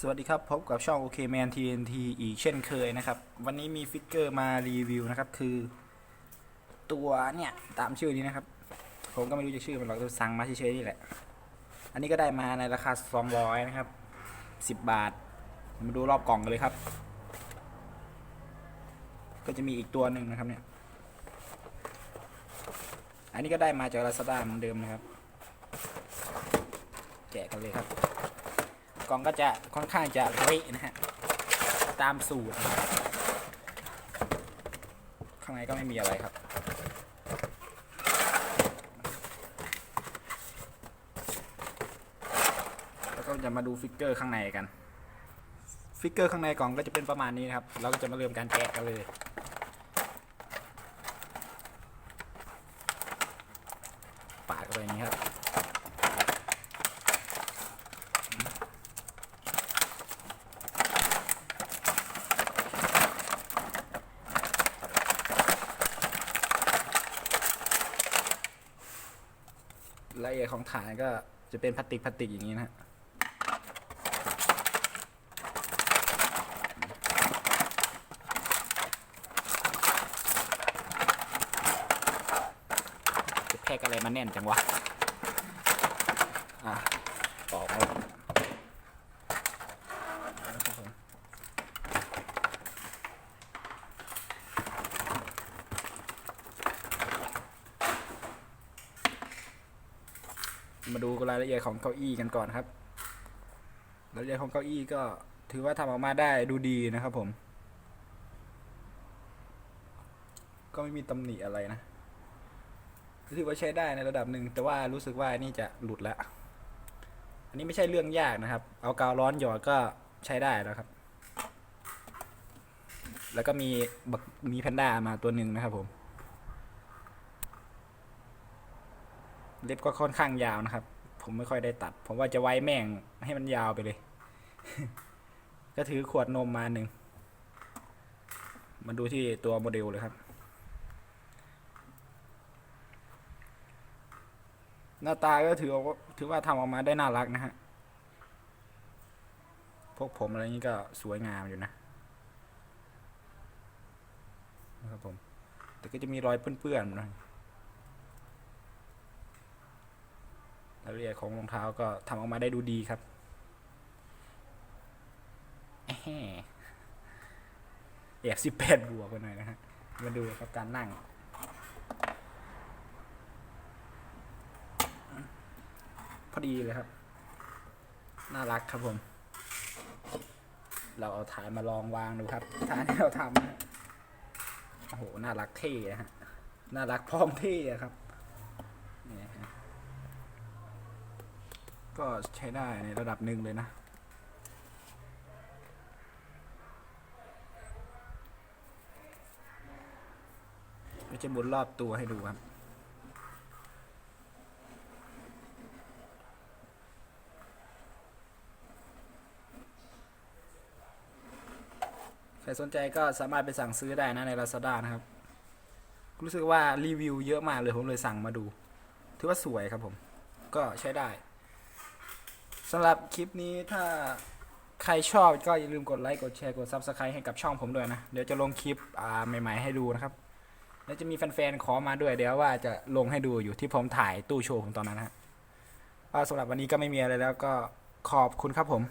สวัสดีครับ พบกับช่อง OK Man TNT อีกเช่นเคยนะครับ วันนี้มีฟิกเกอร์มารีวิวนะครับ คือ ตัวเนี่ย ตามชื่อนี้นะครับ ผมก็ไม่รู้จะชื่อมันหรอกสั่งมาเฉยๆนี่แหละ อันนี้ก็ได้มาในราคา 200 นะครับ 10 บาท มาดูรอบกล่องกันเลยครับ ก็จะมีอีกตัวหนึ่งนะครับเนี่ย อันนี้ก็ได้มาจาก Lazada เหมือนเดิมนะครับ แกะกันเลยครับ กล่องก็จะค่อนข้างจะเละนะฮะตามสูตร ข้างในก็ไม่มีอะไรครับ แล้วก็จะมาดูฟิกเกอร์ข้างในกัน ฟิกเกอร์ข้างในกล่องก็จะเป็นประมาณนี้นะครับ เราก็จะมาเริ่มการแกะกันเลยปาดเข้าไปอย่างนี้ครับ ละเอียดของฐานก็จะเป็นพลาสติกพลาสติกอย่างนี้นะฮะจะแพ็กอะไรมาแน่นจังวะปอกมาแล้วนะครับผม มาดูรายละเอียดของเก้าอี้กันก่อนครับ รายละเอียดของเก้าอี้ก็ถือว่าทำออกมาได้ดูดีนะครับผม ก็ไม่มีตำหนิอะไรนะถือว่าใช้ได้ในระดับหนึ่งแต่ว่ารู้สึกว่านี่จะหลุดแล้ว อันนี้ไม่ใช่เรื่องยากนะครับ เอากาวร้อนหยอดก็ใช้ได้แล้วครับ แล้วก็มีมีแพนด้ามาตัวหนึ่งนะครับผม เล็บก็ค่อนข้างยาวนะครับ ผมไม่ค่อยได้ตัด ผมว่าจะไว้แม่งให้มันยาวไปเลย ก็ถือขวดนมมาหนึ่งมาดูที่ตัวโมเดลเลยครับ หน้าตาก็ถือว่าถือว่าทำออกมาได้น่ารักนะฮะ พวกผมอะไรนี้ก็สวยงามอยู่นะนะครับผม แต่ก็จะมีรอยเปื้อนๆหน่อยราย ละเอียดของรองเท้าก็ทำออกมาได้ดูดีครับแอะแอบสิบแปดบวกไปหน่อยนะฮะ มาดูครับการนั่ง พอดีเลยครับ น่ารักครับผม เราเอาฐานมาลองวางดูครับฐานที่เราทำโอ้โห น่ารักเท่ฮะ น่ารักพร้อมเท่ครับ นี่ฮ ก็ใช้ได้ในระดับหนึ่งเลยนะเราจะบุนรอบตัวให้ดูครับใครสนใจก็สามารถไปสั่งซื้อได้นะใน Lazada นะครับ รู้สึกว่ารีวิวเยอะมากเลยผมเลยสั่งมาดู ถือว่าสวยครับผม ก็ใช้ได้ สำหรับคลิปนี้ถ้าใครชอบก็อย่าลืมกดไลค์ กดแชร์ กด Subscribe ให้กับช่องผมด้วยนะ เดี๋ยวจะลงคลิปอ่าใหม่ ๆ ให้ดูนะครับ แล้วจะมีแฟนๆขอมาด้วยเดี๋ยวว่าจะลงให้ดูอยู่ที่ผมถ่ายตู้โชว์ของตอนนั้นนะฮะก็สำหรับวันนี้ก็ไม่มีอะไรแล้วก็ขอบคุณครับผม